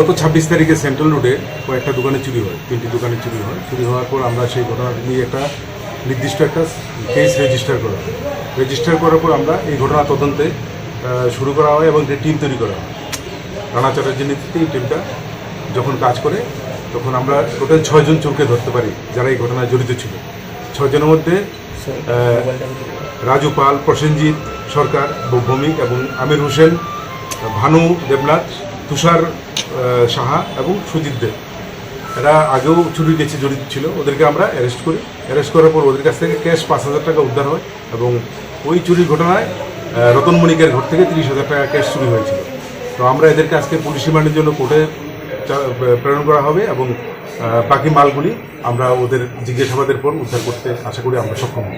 গত ছাব্বিশ তারিখে সেন্ট্রাল রোডে কয়েকটা দোকানে চুরি হয় তিনটি দোকানে চুরি হয়। চুরি হওয়ার পর আমরা সেই ঘটনাটি নিয়ে একটা নির্দিষ্ট একটা কেস রেজিস্টার করা হয়। রেজিস্টার করার পর আমরা এই ঘটনা তদন্তে শুরু করা হয় এবং একটি টিম তৈরি করা হয়। রানা চ্যাটার্জির নেতৃত্বে এই টিমটা যখন কাজ করে তখন আমরা টোটাল ছয়জন চোরকে ধরতে পারি যারা এই ঘটনায় জড়িত ছিল। ছয়জনের মধ্যে রাজু পাল প্রসেনজিৎ সরকার ভৌমিক এবং আমির হোসেন ভানু দেবনাথ তুষার সাহা এবং সুজিত দেব এরা আগেও চুরি গেছে, জড়িত ছিল। ওদেরকে আমরা অ্যারেস্ট করি। অ্যারেস্ট করার পর ওদের কাছ থেকে ক্যাশ পাঁচ হাজার টাকা উদ্ধার হয় এবং ওই চুরির ঘটনায় রতন মণিকের ঘর থেকে তিরিশ হাজার টাকা ক্যাশ চুরি হয়েছিল। তো আমরা এদেরকে আজকে পুলিশ রিমান্ডের জন্য কোর্টে প্রেরণ করা হবে এবং বাকি মালগুলি আমরা ওদের জিজ্ঞাসাবাদের পর উদ্ধার করতে আশা করি আমরা সক্ষম হব।